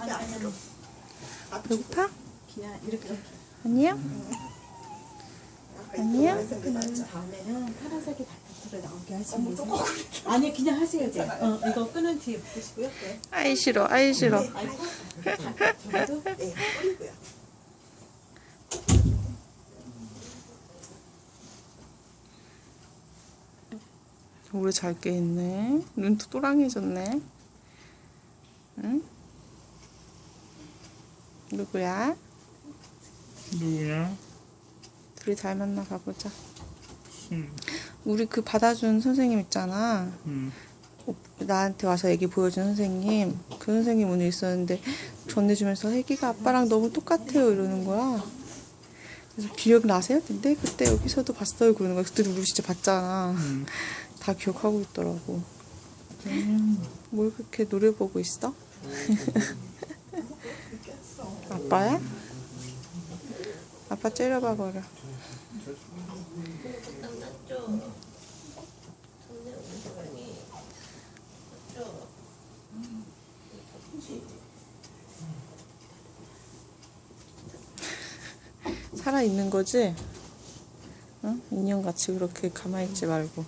아, 아니로. 배고파? 그냥 이렇게. 아니야? 아니야? 마스크는 다음에는 파란색이 바깥으로 나오게 하시면 너무 되세요. 쪼꼬리. 아니 그냥 하세요 이제. 어, 이거 끄는 뒤에. 네. 아이 싫어, 아이 싫어. 아이고 저도 네, 뿌리고요. 오래 잘 깨있네. 눈도 또랑해졌네. 응? 누구야? 누구냐? 둘이 닮았나 가보자. 응. 우리 그 받아준 선생님 있잖아. 응. 어, 나한테 와서 애기 보여준 선생님. 그 선생님 오늘 있었는데 전해주면서 애기가 아빠랑 너무 똑같아요 이러는 거야. 그래서 기억나세요? 근데 그때 여기서도 봤어요 그러는 거야. 그때 우리 진짜 봤잖아. 응. 다 기억하고 있더라고. 음, 뭘 그렇게 노래 보고 있어? 아빠야? 아빠 째려봐 버려. 살아 있는 거지? 응? 인형같이 그렇게 가만히 있지 말고.